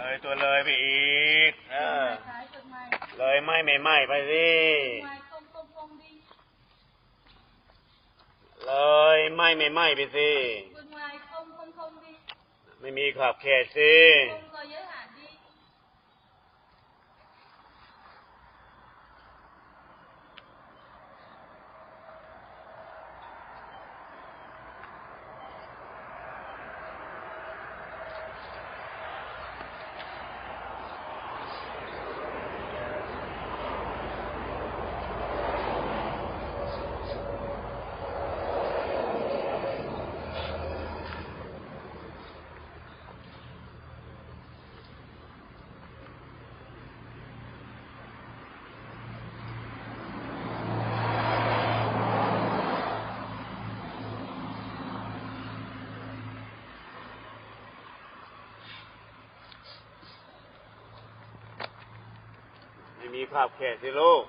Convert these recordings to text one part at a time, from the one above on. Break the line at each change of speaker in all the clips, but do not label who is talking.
เลยตัวเลยไปอีกเออ
trái cực mày
เลยไม่ไม่ไม่ไปสิ
ngoài không không không đi
เลยไม่ไม่ไม่ไปสิ
vượt ngoài không không không đi
ไม่มีขอบเขตสิ มีขอบเขตสิลูก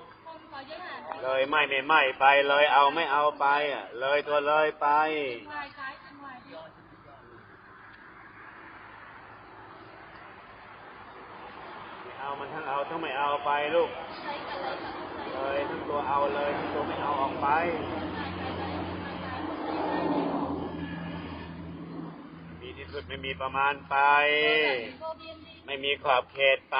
เลยไม่ไม่ไม่ไปเลยเอาไม่เอาไปอะเลยตัวเลยไป เอามันทั้งเอาทั้งไม่เอาไปลูก เลยทั้งตัวเอาเลยทั้งตัวไม่เอาออกไปมีที่สุดไม่มีประมาณไป ไม่มีขอบเขตไป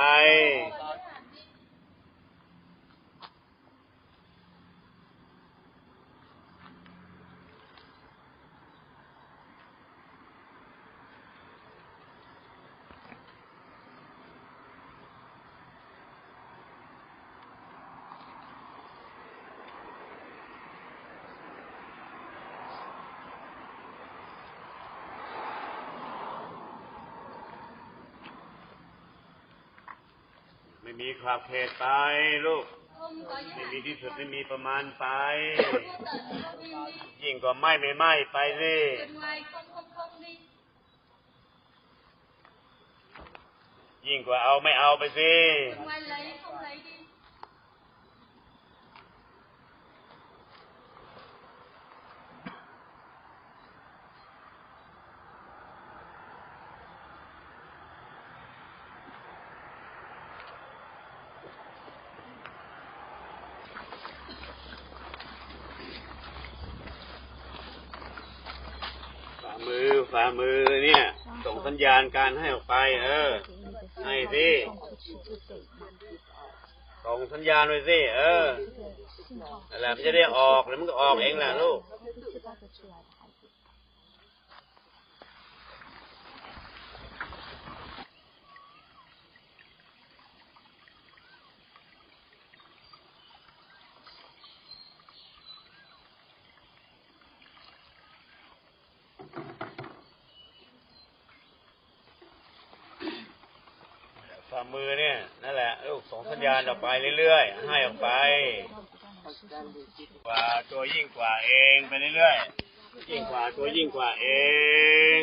ไม่มีขอบเขตไปลูก
không có giới
ไม่
hạn
มีที่สุดไม่มีประมาณไป
vô tận vô biên đi
ยิ่งกว่าไม่ไม่ไม่ไปสิ
vượt ngoài không không không đi
ยิ่งกว่าเอาไม่เอาไปสิ
vượt ngoài lấy không lấy đi
ฝ่ามือ ฝ่ามือเนี่ย ส่งสัญญาณการให้ออกไป เออ ให้สิส่งสัญญาณไปสิ เออนั่นแหละมันจะได้ออกแล้วมันก็ออกเองแหละลูก ฝ่ามือเนี่ยนั่นแหละลูกส่งสัญญาณออกไปเรื่อยๆ ให้ออกไป กว่าตัวยิ่งกว่าเองไปเรื่อยๆ ยิ่งกว่าตัวยิ่งกว่าเอง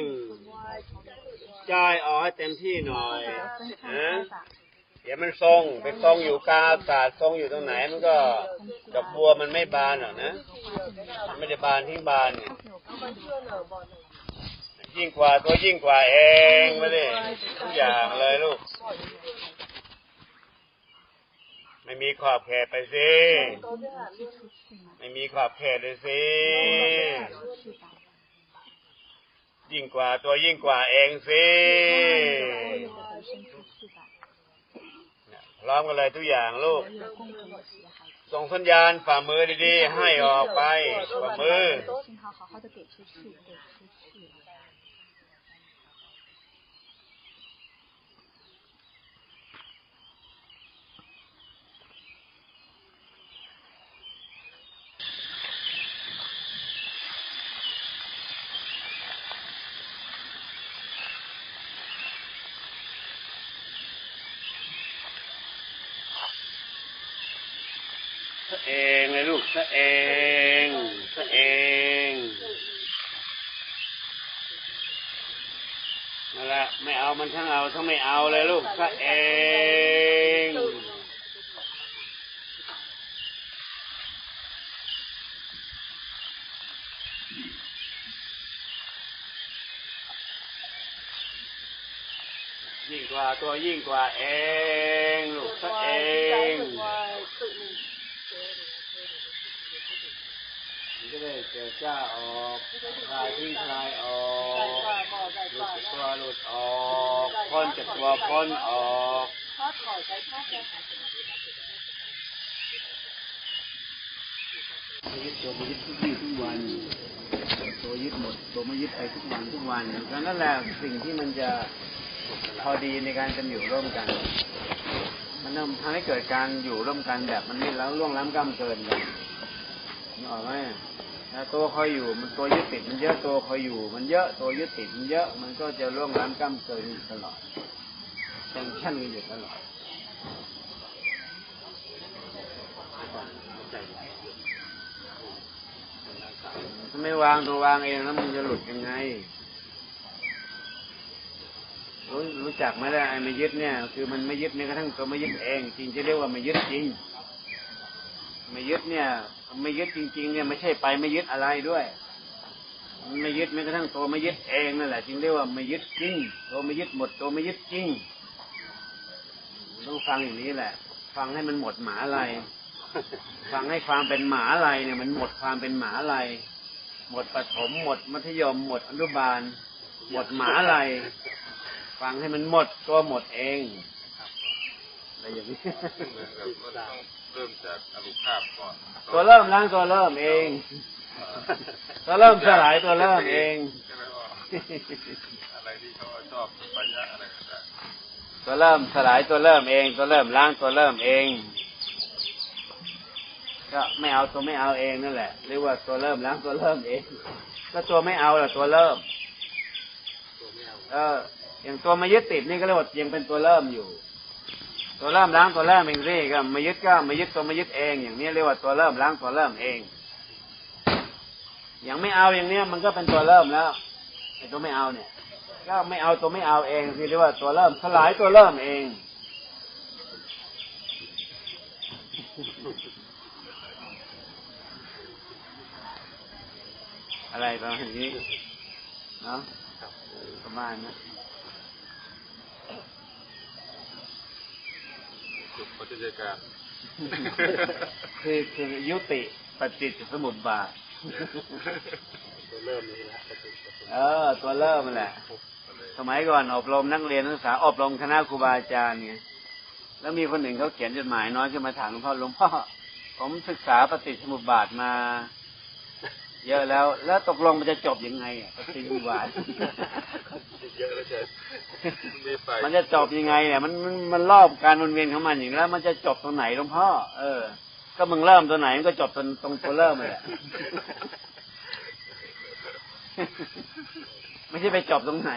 จ่ายออกให้เต็มที่หน่อยนะเดี๋ยวมันทรงไปทรงอยู่กาอากาศทรงอยู่ตรงไหนมันก็ดอกบัวมันไม่บานหรอกนะมันไม่ได้บานทิ้งบานเนี่ยยิ่งกว่าตัวยิ่งกว่าเองไปเลยทุกอย่างเลยลูก ไม่มีขอบเขตไปสิไม่มีขอบเขตเลยสิยิ่งกว่าตัวยิ่งกว่าเองสิพร้อมกันเลยทุกอย่างลูก ส่งสัญญาณฝ่ามือดีๆ ให้ออกไปฝ่ามือ ซะเองซะเองนั่นแหละไม่เอามันทั้งเอาทั้งไม่เอาเลยลูกซะเองยิ่งกว่าตัวยิ่งกว่าเอง ลูกตัวเองมัน จะได้เกิดจ้าออกคลายทิ้งคลายออกหลุดจากตัวหลุดออกพ้นจากตัวพ้นออกยึดตัวมายึดทุกวี่ทุกวันตัวยึดหมดตัวมายึดไปทุกวันทุกวันดังนั้นแหละสิ่งที่มันจะพอดีในการกันอยู่ร่วมกัน มันทำให้เกิดการอยู่ร่วมกันแบบมันไม่แล้วล่วงล้ำก้ำเกินกันนึก ออกไหมตัวคอยอยู่ มันตัวยึดติดมันเยอะตัวคอยอยู่ มันเยอะตัวยึดติดมันเยอะมันก็จะล่วงล้ำก้ำเกินอยู่ตลอดเช่นเช่นกันอยู่ตลอดถ้าไม่วางตัววางเองแล้วมันจะหลุดยังไงรู้รู้จักไหมล่ะไอ้ไม่ยึดเนี่ย คือมันไม่ยึดแม้กระทั่งตัวไม่ยึดเอง จริงจะเรียกว่าไม่ยึดจริงไม่ยึดเนี่ย ไม่ยึดจริง ๆ เนี่ยไม่ใช่ไปไม่ยึดอะไรด้วย ไม่ยึดแม้กระทั่งตัวไม่ยึดเองนั่นแหละจึงเรียกว่าไม่ยึดจริงตัวไม่ยึดหมดตัวไม่ยึดจริงต้องฟังอย่างนี้แหละ ฟังให้มันหมดหมาอะไรฟังให้ความเป็นหมาอะไรเนี่ย มันหมดความเป็นหมาอะไรหมดประถมหมดมัธยมหมดอนุบาล หมดหมาอะไรฟังให้มันหมดตัวหมดเองอะไรอย่างนี้
เหมือนกับว่าต้องเริ่มจากอนุภาพก่อน
ตัวเริ่มล้างตัวเริ่มเองตัวเริ่มสลายตัวเริ่มเอง
ใช่ไหมว่าอะไรที่เขาชอบปัญญาอะไรต่าง
ตัวเริ่มสลายตัวเริ่มเอง ตัวเริ่มล้างตัวเริ่มเองก็ไม่เอาตัวไม่เอาเองนั่นแหละเรียกว่าตัวเริ่มล้างตัวเริ่มเองก็ตัวไม่เอาล่ะตัวเริ่มเอออย่างตัวมายึดติดนี่ก็เรียกว่ายังเป็นตัวเริ่มอยู่ ตัวเริ่มล้างตัวเริ่มเองสิก็มายึดก็มายึดตัวมายึดเอง อย่างนี้เรียกว่าตัวเริ่มล้างตัวเริ่มเอง อย่างไม่เอาอย่างเนี้ยมันก็เป็นตัวเริ่มแล้วไอ้ตัวไม่เอาเนี่ย ก็ไม่เอาตัวไม่เอาเองคือเรียกว่าตัวเริ่มสลายตัวเริ่มเองอะไรประมาณนี้เนาะประมาณนั้นุ
ปฏิจจการ
คือคือยุติปฏิจจสมุปบาท
ตัวเริ่มนี่นะ
เออ ตัวเริ่มมันแหละ สมัยก่อนอบรมนักเรียนนักศึกษาอบรมคณะครูบาอาจารย์ไงแล้วมีคนหนึ่งเขาเขียนจดหมายน้อยขึ้นมาถามหลวงพ่อหลวงพ่อผมศึกษาปฏิจจสมุปบาทมา เยอะแล้ว แล้วตกลงมันจะจบยังไงอะปฏิจจสมุปบาท
เยอะแล้วเกินมีไฟ
มันจะจบยังไงเนี่ยมันมันมันรอบการวนเวียนของมันอย่างนี้แล้ว มันจะจบตรงไหนหลวงพ่อเออ ก็มึงเริ่มตัวไหนมันก็จบตรงตรงตัวเริ่มเลยแหละไม่ใช่ไปจบตรงไหน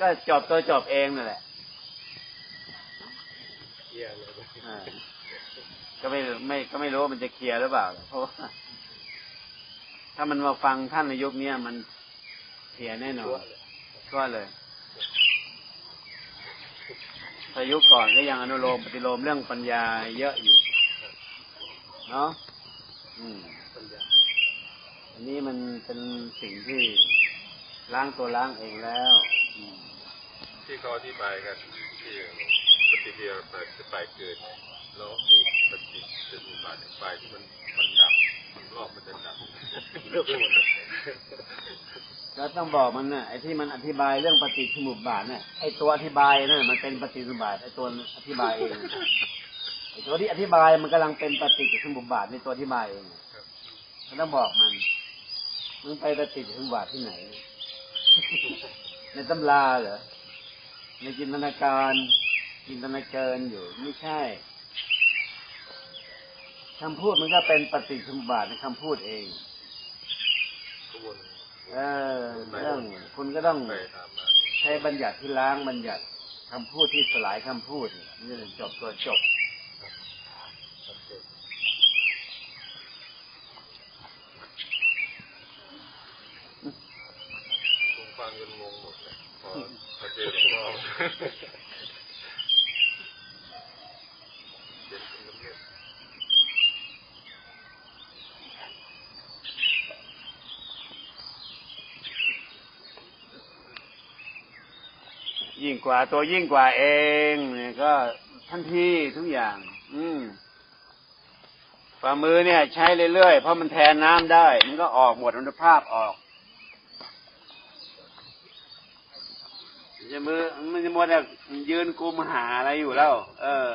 ก็จบตัวจบเองนั่นแหละ
เยี่ยเลย
อ่าก็ไม่ไม่ก็ไม่รู้ว่ามันจะเคลียร์หรือเปล่า เพราะว่า ถ้ามันมาฟังท่านในยุคเนี้ยมันเคลียแน่นอนก็เลยถ้ายุก่อนก็ยังอนุโลมปฏิโลมเรื่องปัญญาเยอะอยู่ เนาะอืมอันนี้มันเป็นสิ่งที่ล้างตัวล้างเองแล้ว
ที่เขาอธิบายกันที่ปฏิเดียวไปไปเกิดแล้วมีปฏิจจสมุปบาทไฟที่มันมันดับ รอบมันจะดับเลิกไปหมดเลย
ก็ต้องบอกมันนะไอ้ที่มันอธิบายเรื่องปฏิสมุปบาทเนี่ยไอ้ตัวอธิบายนั่นมันเป็นปฏิสมุปบาทไอ้ตัวอธิบายเองไอ้ตัวที่อธิบายมันกำลังเป็นปฏิสมุปบาทในตัวอธิบายเองก็ต้องบอกมันมึงไปปฏิสมุปบาทที่ไหน ในตำราเหรอในจินตนาการจินตนาการอยู่ไม่ใช่ คำพูดมันก็เป็นปฏิสมุปบาทในคำพูดเอง
ขบวน
เออเรื่องคุณก็ต้องใช้บัญญัติที่ล้างบัญญัติคำพูดที่สลายคำพูดนี่จบตัวจบ
ฟังจนงงหมดเลยพอพอเจอหลวงพ่อเจ็บเป็นเลือด
ยิ่งกว่าตัวยิ่งกว่าเองเนี่ยก็ทันทีทุกอย่าง อืมฝ่ามือเนี่ย ใช้เรื่อยๆเพราะมันแทนน้ำได้ มันก็ออกหมดอนุภาพออกจะมือมันจะมัวแต่ยืนกุมหาอะไรอยู่แล้ว เออ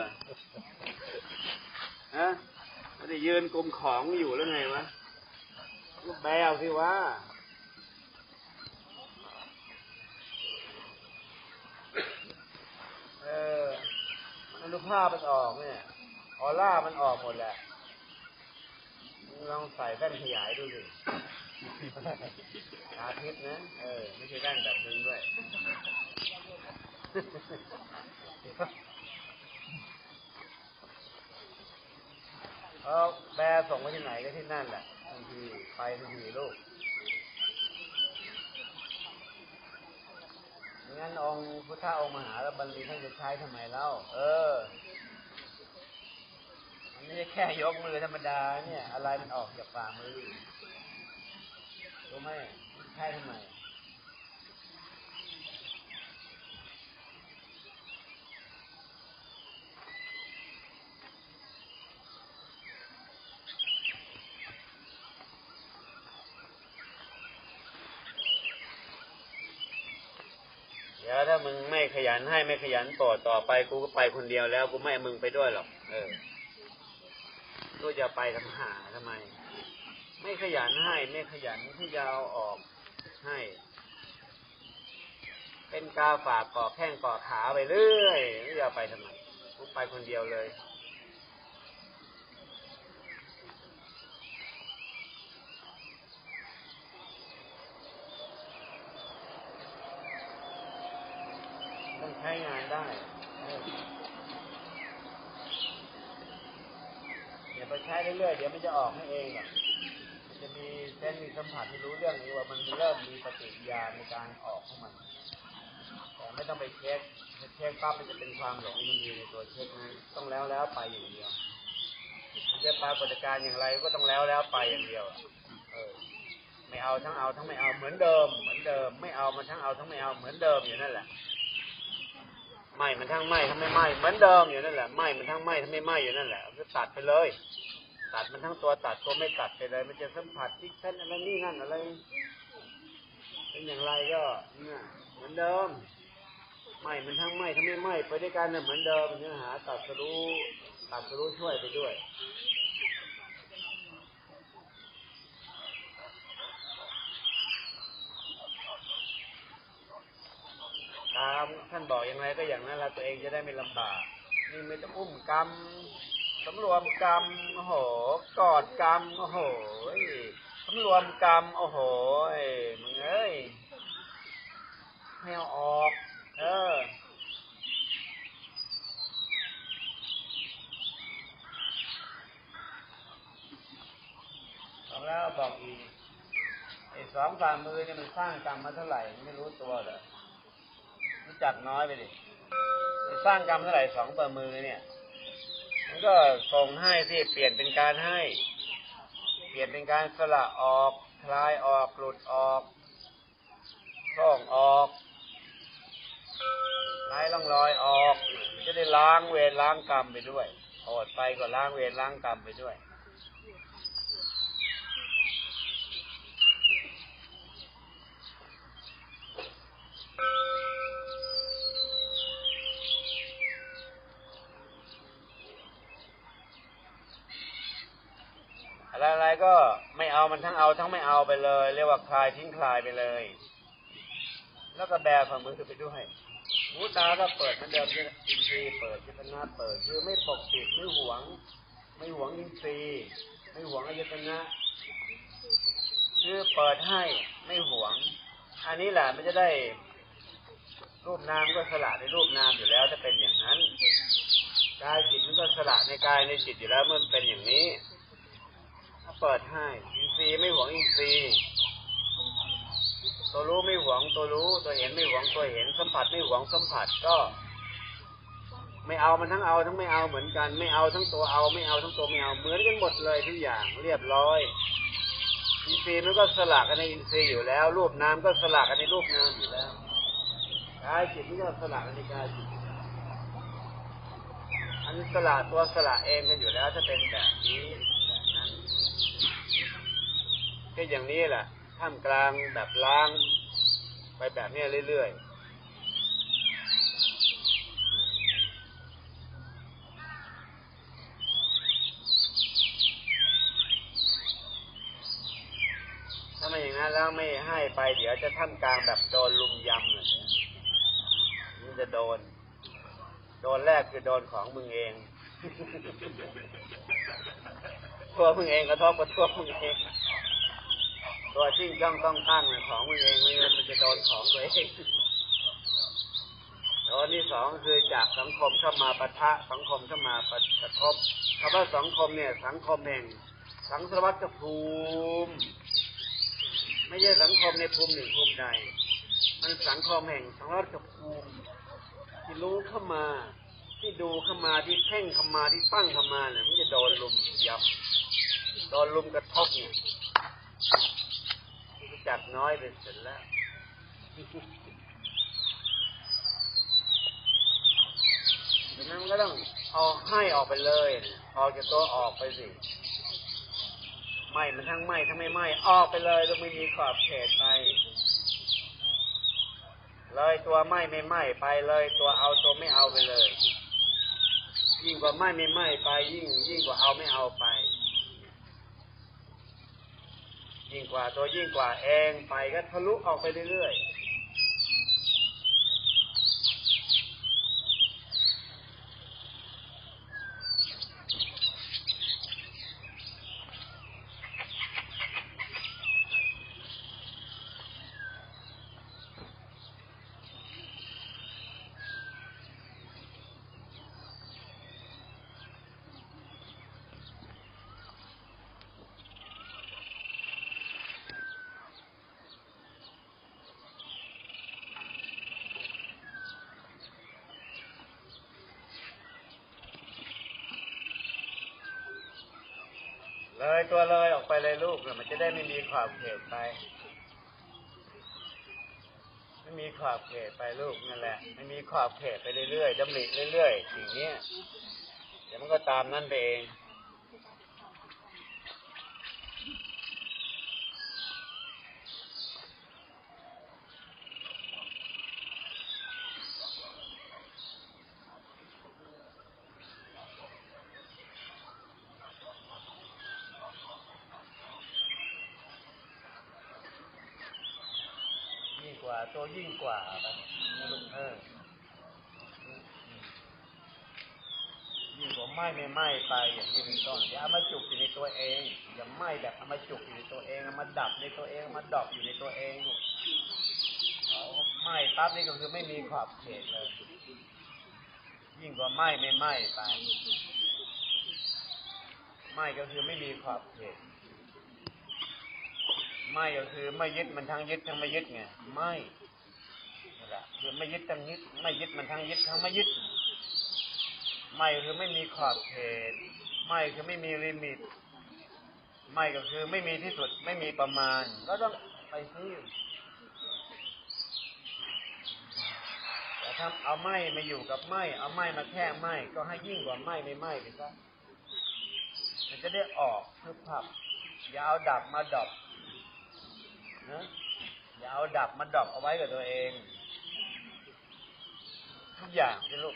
ฮะม่ได้ยืนกุมของอยู่แล้วไงวะลูกแบวสิวะ เอออ นุภาพมันออกเนี่ยออร่ามันออกหมดแหละลองใส่แว่นขยายดูสิตาทิพย์นะ เออ ไม่ใช่แว่นแบบนึงด้วย เออแบร์ส่งไปที่ไหนก็ที่นั่นแหละทันทีไปทันทีลูก งั้นองค์พุทธองค์มหาแล้วบรรลีท่านจะใช้ทำไมเล่า เออ มันไม่ใช่แค่ยกมือธรรมดาเนี่ย อะไรมันออกจากฝ่ามือรู้ไหมใช้ทำไม เดี๋ยวถ้ามึงไม่ขยั นให้ไม่ขยันต่อต่อไปกูก็ไปคนเดียวแล้วกูไม่เอามึงไปด้วยหรอก เออกูจะไปทำหาทำไม ไม่ขยันให้ ไม่ขยันที่จะเอาออกให้ เป็นกาฝากเกาะแข้งเกาะขาไปเรื่อยไม่จะเอาไปทำไมกูไปคนเดียวเลย ต้องใช้งานได้เอออย่าไปใช้เรื่อยๆ เดี๋ยวมัน จะออกให้เองอกมันจะมีเส้นมีสัมผัสที่รู้เรื่องนี้ว่ามันเริ่มมีปฏิกิริยาในการออกของมันแต่ไม่ต้องไปเช็คเช็คปั๊บมันจะเป็นความหลงมันมีในตัวเช็คนั้นต้องแล้วแล้วไปอย่างเดียวมันจะปรากฏการณ์อย่างไรก็ต้องแล้วแล้วไปอย่างเดียวเออไม่เอาทั้งเอาทั้งไม่เอาเหมือนเดิม เหมือนเดิม ไม่เอามันทั้งเอาทั้งไม่เอาเหมือนเดิมอยู่นั่นแหละไหม้มันทั้งไหม้ทั้งไม่ไหม้เหมือนเดิมอยู่นั่นแหละไหม้มันทั้งไหม้ทั้งไม่ไหม้อยู่นั่นแหละก็ตัดไปเลย ตัดมันทั้งตัวตัดตัวไม่ตัดไปเลย มันจะสัมผัสที่เส้นอะไรนี่นั่นอะไร เป็นอย่างไรก็เนี่ยเหมือนเดิมไหมมันทั้งไหมทั้งไม่ไหมไปด้วยกันเนี่ยเหมือนเดิมเนื้อหาตัดสรู้ตัดสรู้ช่วยไปด้วยตามท่านบอกอย่างไรก็อย่างนั้นละตัวเองจะได้ไม่ลำบาก นี่ไม่ต้องอุ้มกรรม สำรวมกรรมโอ้โหกอดกรรมโอ้โหสำรวมกรรมโอ้โหมึงเอ้ยให้เอาออก เออบอกแล้วบอกอีกไอ้สองฝ่ามือเนี่ยมันสร้างกรรมมาเท่าไหร่ไม่รู้ตัวเหรอรู้จักน้อยไปดิไปสร้างกรรมเท่าไหร่สองฝ่ามือเนี่ย มันก็ส่งให้ที่เปลี่ยนเป็นการให้ เปลี่ยนเป็นการสละออกคลายออกหลุดออกท่องออกคลายล่องรอยออก จะได้ล้างเวรล้างกรรมไปด้วยอดไปก็ล้างเวรล้างกรรมไปด้วย อะไรๆก็ไม่เอามันทั้งเอาทั้งไม่เอาไปเลย เรียกว่าคลายทิ้งคลายไปเลย แล้วก็แบฝ่ามือไปด้วยหูตาก็เปิดเหมือนเดิมใช่ไหมอินทรีย์เปิดเจตนาเปิดคือไม่ปกปิดไม่หวง ไม่หวงอินทรีย์ไม่หวงอายตนะคือเปิดให้ไม่หวง อันนี้แหละมันจะได้ รูปนามก็สละในรูปนามอยู่แล้วถ้าเป็นอย่างนั้นกายจิตมันก็สละในกายในจิตอยู่แล้วมันเป็นอย่างนี้ เปิดให้ อินทรีย์ไม่หวงอินทรีย์ ตัวรู้ไม่หวงตัวรู้ ตัวเห็นไม่หวงตัวเห็น สัมผัสไม่หวงสัมผัสก็ ไม่เอามันทั้งเอาทั้งไม่เอาเหมือนกัน ไม่เอาทั้งตัวเอาไม่เอาทั้งตัวไม่เอาเหมือนกันหมดเลยทุกอย่างเรียบร้อย อินทรีย์มันก็สละกันในอินทรีย์อยู่แล้ว รูปนาก็สละกันในรูปนามอยู่แล้วกายจิตนี่ก็สละนาฬิกายจิตอันสละตัวสละเองกันอยู่แล้วถ้าเป็นแบบนี้ ก็อย่างนี้แหละท่ามกลางแบบล้าง ไปแบบนี้เรื่อยๆ ถ้าไม่อย่างนั้นแล้วไม่ให้ไปเดี๋ยวจะท่ามกลางแบบโดนลุมยำเลยมันจะโดน โดนแรกคือโดนของมึงเองตัวมึงเองกระทบกับตัวมึงเอง ตัวชิ่งจ้องต้องตั้งเนี่ยของมึงเองไม่งั้นมันจะโดนของตัวเองโดนที่สองคือจากสังคมเข้ามาปะทะสังคมเข้ามาปะกระทบคำว่าสังคมเนี่ย สังคมแห่ง สังสารวัตภูมิ ไม่ใช่สังคมในภูมิหนึ่งภูมิใด มันสังคมแห่งสังรัฐภูมิ ที่รู้เข้ามาที่ดูเข้ามาที่เพ่งเข้ามาที่ตั้งเข้ามาเนี่ยมันจะโดนลุมยับโดนลุมกระทบเนี่ย จักน้อยไปเสร็จแล้วดังนั้นก็ต้องเอาให้ออกไปเลยออกจากตัวออกไปสิไหม่มันทั้งไหม่ทั้งไม่ไม่ออกไปเลยแล้วไม่มีขอบเขตไป เลยตัวไหม่ไม่ไหม่ไปเลย ตัวเอาตัวไม่เอาไปเลย ยิ่งกว่าไหม่ไม่ไหม่ไปยิ่ง ยิ่งกว่าเอาไม่เอาไป ยิ่งกว่าตัวยิ่งกว่าเองไปก็ทะลุออกไปเรื่อยๆ เลยตัวเลยออกไปเลยลูกมันจะได้ไม่มีขอบเขตไป ไม่มีขอบเขตไปลูกนั่นแหละ ไม่มีขอบเขตไปเรื่อยๆดำริเรื่อยๆสิ่งเนี้ยเดี๋ยวมันก็ตามนั่นไปเองกว่าตัวยิ่ง กว่าไปเออยิ่งกว่าไหม้ไม่ไหม้ไปอย่างนี้เป็นต้นอย่าเอามาจุกอยู่ในตัวเอง อย่าไหม้แบบเอามาจุกอยู่ในตัวเองเอามาดับในตัวเองเอามาดอกอยู่ในตัวเองเอาไหม้ปั๊บนี่ก็คือไม่มีขอบเขตเลย ยิ่งกว่าไหม้ไม่ไหม้ไปไหม้ก็คือไม่มีขอบเขตไม่ก็คือไม่ยึดมันทั้งยึดทั้งไม่ยึดไงไม่ แหละคือไม่ยึดทั้งยึดไม่ยึดมันทั้งยึดทั้งไม่ยึด ไม่คือไม่มีขอบเขต ไม่คือไม่มีลิมิต ไม่ก็คือไม่มีที่สุดไม่มีประมาณ ก็ต้องไปซื้อแต่ถ้าเอาไม่มาอยู่กับไม่ เอาไม่มาแค่ไม่ก็ให้ยิ่งกว่าไม่ไม่ไม่ไปซะมันจะได้ออกเพื่อพับอย่าเอาดับมาดับนะอย่าเอาดับมาดับเอาไว้กับตัวเอง ทุกอย่างลูก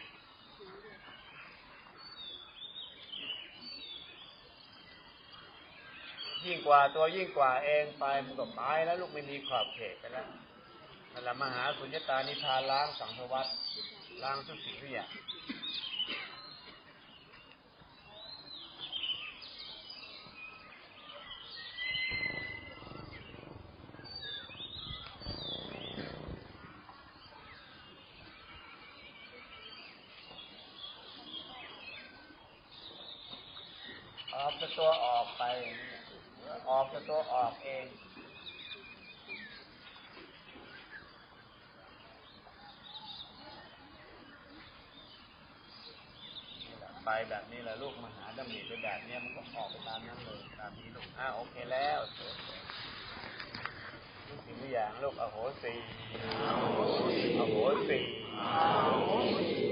ยิ่งกว่าตัวยิ่งกว่าเองไปมันก็ไปแล้วลูกไม่มีขอบเขตไปแล้วนั่นแหละมหาสุญญตานิพพานล้างสังสวัตล้างทุกสิ่งทุกอย่างออกจากตัวออกไปอย่างนี้ออกจากตัวออกเอง นี่แหละ ไปแบบนี้แหละลูกมหาดำริไปแบบเนี้ยมันก็ออกไปตามนั้นเลยตามนี้ลูกอ้าโอเคแล้วสวยๆลูกถึงรือยังลูกอโหสีอโหสี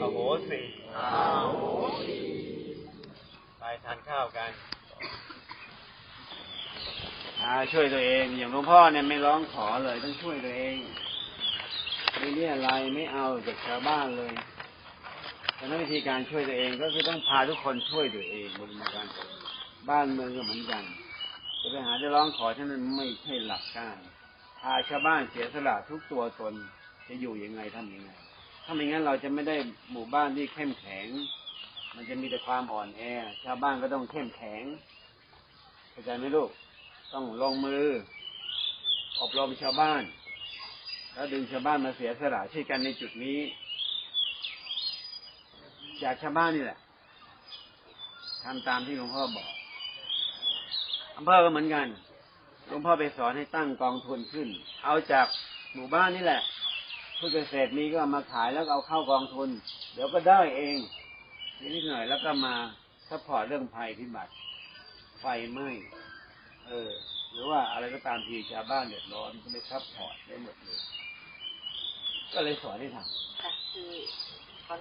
อโหสีไปทานข้าวกันอ่าช่วยตัวเอง อย่างหลวงพ่อเนี่ยไม่ร้องขอเลยต้องช่วยตัวเองไม่เรียอะไรไม่เอาจากชาวบ้านเลย แต่นั้นวิธีการช่วยตัวเองก็คือต้องพาทุกคนช่วยตัวเองบนการบ้านเมืองก็เหมือนกันจะไปหาจะร้องขอท่านนั้นไม่ใช่หลักการพาชาวบ้านเสียสละทุกตัวตนจะอยู่ยังไงทำยังไงถ้าไม่งั้นเราจะไม่ได้หมู่บ้านที่เข้มแข็ง มันจะมีแต่ความอ่อนแอ ชาวบ้านก็ต้องเข้มแข็งเข้าใจไหมลูก ต้องลงมือ อบรมชาวบ้าน แล้วดึงชาวบ้านมาเสียสละช่วยกันในจุดนี้ จากชาวบ้านนี่แหละทำตามที่หลวงพ่อบอกอำเภอก็เหมือนกันหลวงพ่อไปสอนให้ตั้งกองทุนขึ้น เอาจากหมู่บ้านนี่แหละผู้เกษตรมีก็มาขายแล้วเอาเข้ากองทุน เดี๋ยวก็ได้เองนิดหน่อยแล้วก็มาซัพพอร์ตเรื่องภัยพิบัติ ไฟไหม้เออ หรือว่าอะไรก็ตามทีชาวบ้านเดือดร้อนก็ไปซัพพอร์ตได้หมดเลย ก็เลยสอนให้ท
ค่ะคือ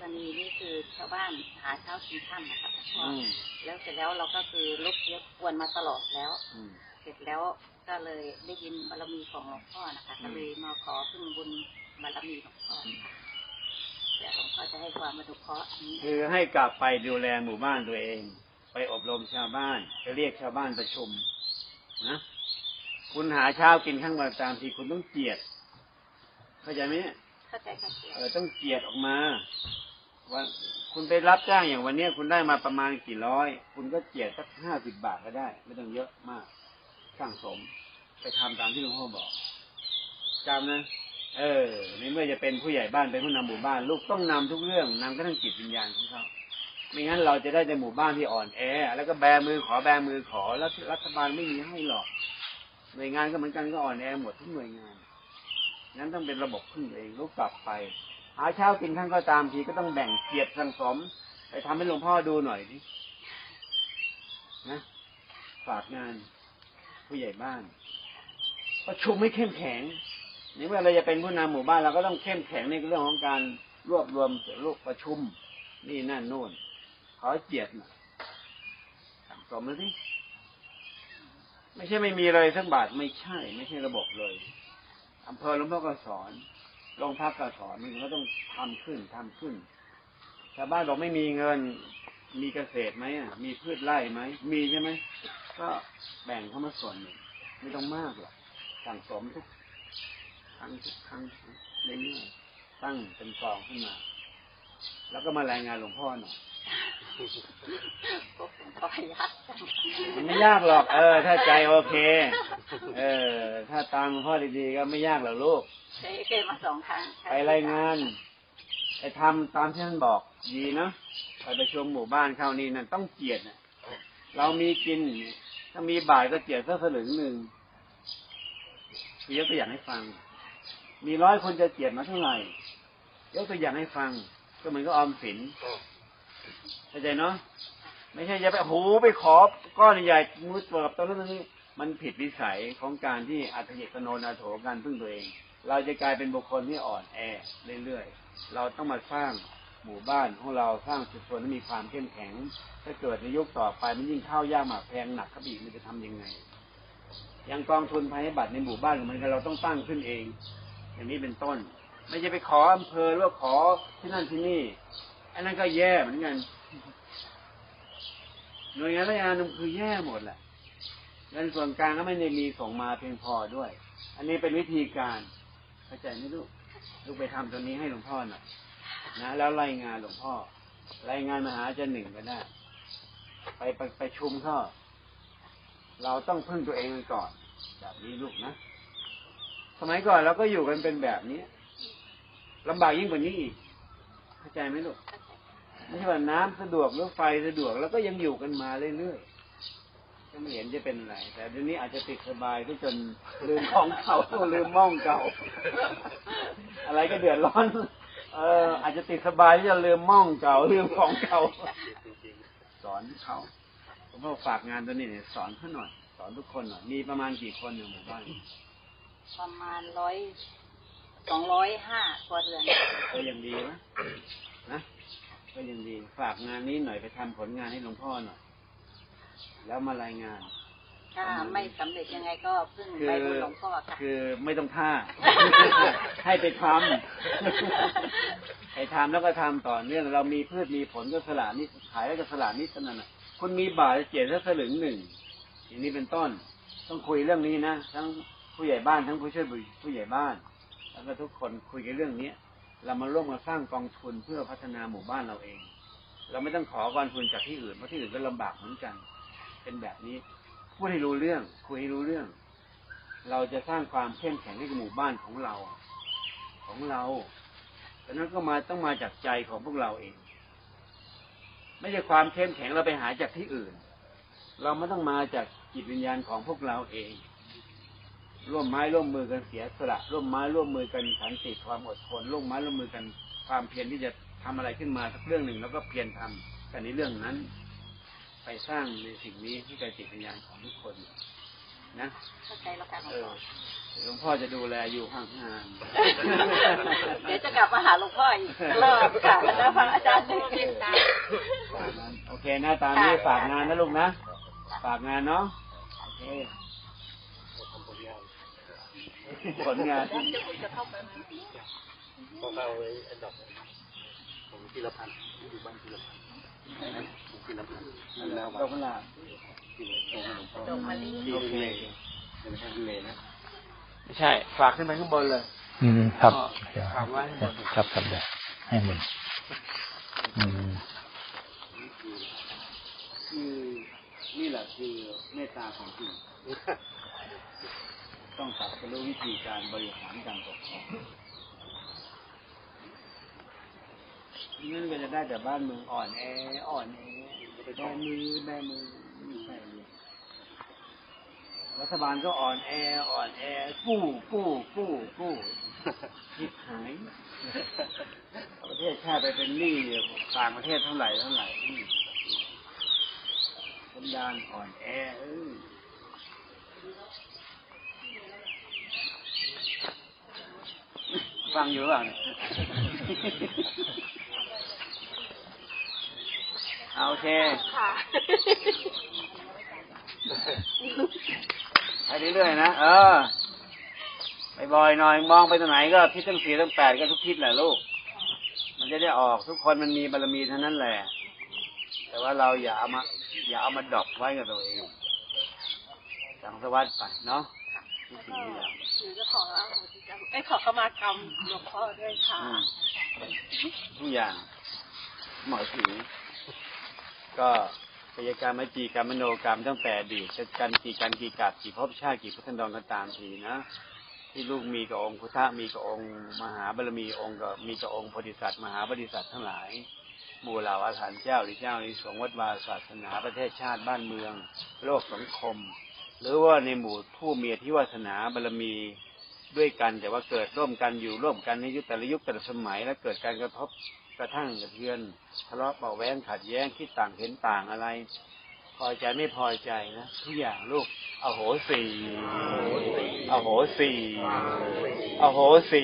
รณีนี้คือชาวบ้านหาเช้ากินค่ำนะคะำ
อืม
แล้วเสร็จแล้วเราก็คือลบเยอะกวนมาตลอดแล้ว
อืม
เสร็จแล้วก็เลยได้ยินบารมีของหลวงพ่อนะคะ
อืม
ก็เลยมาขอพึ่งบุญบารมีหลวงพ่อค่ะแต่หลวงพ่อจะให้ความมาดุเคราะห์นี้
คือให้กลับไปดูแลหมู่บ้านตัวเอง ไปอบรมชาวบ้านไปเรียกชาวบ้านประชุมนะคุณหาเช้ากินข้างวันตามทีคุณต้องเจียด เข้าใจไหมเนี่ย
เข้าใจค่ะ
เออต้องเจียดออกมา ว่าคุณไปรับจ้างอย่างวันนี้คุณได้มาประมาณกี่ร้อย คุณก็เจียดสักห้าสิบบาทก็ได้ ไม่ต้องเยอะมากสร้างสม ไปทำตามที่หลวงพ่อบอกจำนะเออในเมื่อจะเป็นผู้ใหญ่บ้านเป็นผู้นำหมู่บ้าน ลูกต้องนำทุกเรื่องนำกระทั่งจิตวิญญาณของเขาไม่งั้นเราจะได้ในหมู่บ้านที่อ่อนแอ แล้วก็แบมือขอแบมือขอแล้วรัฐบาลไม่มีให้หรอกหน่วยงานก็เหมือนกันก็อ่อนแอหมดทุกหน่วยงานนั้นต้องเป็นระบบพึ่งเองลุกกลับไป หาเช้ากินข้างก็ตามทีก็ต้องแบ่งเกียรติสังสม ไปทำให้หลวงพ่อดูหน่อยดินะฝากงานผู้ใหญ่บ้านประชุมไม่เข้มแข็งนี่เมื่อเราจะเป็นผู้นำหมู่บ้านเราก็ต้องเข้มแข็งในเรื่องของการรวบรวมรูปประชุม นี่นั่นโน่นขอเจียดหน่อยสั่งสมเลยสิไม่ใช่ไม่มีเลยสักบาทไม่ใช่ ไม่ใช่ระบบเลยอำเภอหลวงพ่อก็สอน โรงพักก็สอนมันก็ต้องทำขึ้นทำขึ้นชาวบ้านบอกไม่มีเงิน มีเกษตรไหมมีพืชไร่ไหมมีใช่ไหมก็แบ่งเข้ามาส่วนหนึ่งไม่ต้องมากหรอกสั่งสมทุกครั้งทุกครั้งเรื่อยๆตั้งเป็นกองขึ้นมา แล้วก็มารายงานหลวงพ่อหน่อย
พวกหลวงพ่อยากจัง
มันไม่ยากหรอก เออ ถ้าใจโอเค เออ ถ้าตามหลวงพ่อดีๆก็ไม่ยากหรอกลูก
เคยเคยมาสองครั้งค่ะ
ไปรายงานไปทำตามที่ท่านบอกดีเนาะไปประชุมหมู่บ้านเข้านี่นั่นต้องเจียดนะเรามีกิน ถ้ามีบ่ายก็เจียดสักสลึงหนึ่งยกตัวอย่างให้ฟัง มีร้อยคนจะเจียดมาเท่าไหร่ยกตัวอย่างให้ฟัง ก็เหมือนกับออมสิน เข้าใจเนาะไม่ใช่จะไปโอ้โหไปขอก้อนใหญ่มือเปิบตอนนั้นตรงนี้มันผิดวิสัยของการที่อัตยิตโนนาโถการพึ่งตัวเอง เราจะกลายเป็นบุคคลที่อ่อนแอเรื่อยๆ เราต้องมาสร้างหมู่บ้านของเราสร้างชุมชนให้มีความเข้มแข็ง ถ้าเกิดในยุคต่อไปมันยิ่งเข้ายากหมากแพงหนักขับอีกมันจะทำยังไง อย่างกองทุนภัยพิบัติในหมู่บ้านของมันก็เราต้องตั้งขึ้นเอง อย่างนี้เป็นต้น ไม่ใช่ไปขออำเภอหรือว่าขอที่นั่นที่นี่ อันนั้นก็แย่เหมือนกันหน่วยงานราชการมันคือแย่หมดแหละเงินส่วนกลางก็ไม่ได้มีส่งมาเพียงพอด้วย อันนี้เป็นวิธีการเข้าใจไหมลูกลูกไปทำตัวนี้ให้หลวงพ่อหน่อยนะแล้วรายงานหลวงพ่อ รายงานมหาจารย์หนึ่งก็ได้ ไปไปไปชุมเข้าเราต้องพึ่งตัวเองก่อน แบบนี้ลูกนะสมัยก่อนเราก็อยู่กันเป็นแบบนี้ลำบากยิ่งกว่านี้อีก เข้าใจไหมลูก ไม่ใช่ว่าน้ำสะดวกหรือไฟสะดวกแล้วก็ยังอยู่กันมาเรื่อยๆก็ไม่เห็นจะเป็นไรแต่เดี๋ยวนี้อาจจะติดสบายที่จนลืมของเก่าลืมม่องเก่า อะไรก็เดือดร้อน เออ อาจจะติดสบายที่จะลืมม่องเก่าลืมของเก่าสอนเขาผมก็ฝากงานตัวนี้เนี่ยสอนเขาหน่อย สอนทุกคนหน่อยมีประมาณกี่คนในหมู่บ้าน
ประมาณร้อยสองร้อยห้าครัวเรือน
ก็ยังดีนะนะ ก็ยังดี ฝากงานนี้หน่อยไปทำผลงานให้หลวงพ่อหน่อย แล้วมารายงาน
ถ้าไม่สำเร็จยังไงก็พึ่ง
คือ
ไปบนหลวงพ่อค่ะ
คือไม่ต้องท่า ให้ไปทำให้ทำแล้วก็ทำต่อเนื่อง เรามีพืชมีผลก็สละนิดขายแล้วก็สละนิดเท่านั้นน่ะคุณมีบาทเจ็ดแล้วสลึงหนึ่งอย่างนี้เป็นต้น ต้องคุยเรื่องนี้นะทั้งผู้ใหญ่บ้านทั้งผู้ช่วยผู้ใหญ่บ้าน แล้วก็ทุกคนคุยกันเรื่องเนี้ย เรามาร่วมกันสร้างกองทุนเพื่อพัฒนาหมู่บ้านเราเอง เราไม่ต้องขอกองทุนจากที่อื่นเพราะที่อื่นก็ลำบากเหมือนกัน เป็นแบบนี้พูดให้รู้เรื่อง คุยให้รู้เรื่อง เราจะสร้างความเข้มแข็งให้กับหมู่บ้านของเรา ของเราแต่นั้นก็มาต้องมาจากใจของพวกเราเอง ไม่ใช่ความเข้มแข็งเราไปหาจากที่อื่น เราไม่ต้องมาจากจิตวิญญาณของพวกเราเอง ร่วมไม้ร่วมมือกันเสียสละร่วมไม้ร่วมมือกันสันติความอดทนร่วมไม้ร่วมมือกันความเพียรที่จะทำอะไรขึ้นมาสักเรื่องหนึ่งแล้วก็เพียรทำกันในเรื่องนั้น ไปสร้างในสิ่งนี้ที่กับจิตวิญญาณของทุกคนนะ
เข้าใจแล้วค่ะหลวง
เออ
พ่อ
หลวงพ่อจะดูแลอยู่ห่าง
เดี๋ยวจะกลับมาหาหลวงพ่ออีกรอบค่ะแล้วพระอาจารย์จะติดตาม
ๆตามนั้นโอเคนะตามนี้ฝากงานนะลูกนะ ฝากงานเนาะโอเค ผลงาน
พอเข้าไว้อันดับผมธีรพันธ์อยู่บ้านธีรพันธ์ผมธีรพันธ์แล้ว
ก็พลา
ตรงหลวงพ่อ
ดอกมะลิ
ที่เลเป็นทางเลนะ
ไม่ใช่ ฝากขึ้นไปข้างบนเลย
อืมครับ
ฝากไว้
ครับครับเดี๋ยวให้หมดอืม
คือนี่แหละคือเมตตาของจริง ต้องตัดรู้วิธีการบริหารการปกครองนั่นก็จะได้แต่บ้านเมืองอ่อนแออ่อนแอแบมือแบมือไม่ใช่เลยรัฐบาลก็อ่อนแออ่อนแอกู้กู้กู้กู้คิดหายประเทศชาติไปเป็นหนี้ต่างประเทศเท่าไหร่เท่าไหร่สัญญาณอ่อนแอเออ ฟังอยู่หรือเปล่าเนี่ยเอาโอเค
ค่ะ
ไปเรื่อยๆนะ เออ ไปบ่อยหน่อยมองไปตรงไหนก็ทิศทั้งสี่ทั้งแปดก็ทุกทิศแหละลูก มันจะได้ออกทุกคนมันมีบารมีเท่านั้นแหละ แต่ว่าเราอย่าเอามา อย่าเอามาดรอกไว้กับตัวเองสังสวัสดิ์ไปเนาะ ทุกสิ่งทุกอย่าง
หนูจะขอเอาของที่จะไอ้ยขอขมากรรมหลวงพ่อด้วยค่ะ
อืม ทุกอย่างหมอถือก็กายกรรมวจีกรรมมโนกรรมตั้งแต่อดีตกันกี่กันกี่กับกี่ภพชาติกี่พุทธันดรก็ตามทีนะ ที่ลูกมีกับองค์พุทธะมีกับองค์ มหาบารมีองค์ก็มีกับองค์โพธิสัตว์มหาบริษัททั้งหลายหมู่เหล่าอาถรรพ์เจ้าหรือเจ้าในสงฆ์วัดวาศาสนาประเทศชาติบ้านเมือง โลกสังคม หรือว่าในหมู่ผู้มีอธิวาสนาบารมีด้วยกันแต่ว่าเกิดร่วมกันอยู่ร่วมกันในยุคแต่ละยุคแต่ละสมัย และเกิดการกระทบกระทั่งกระเทือนทะเลาะเบาแวงขัดแย้งคิดต่างเห็นต่างอะไร พอใจไม่พอใจนะทุกอย่างลูกอโหสีอโหสีอโหสี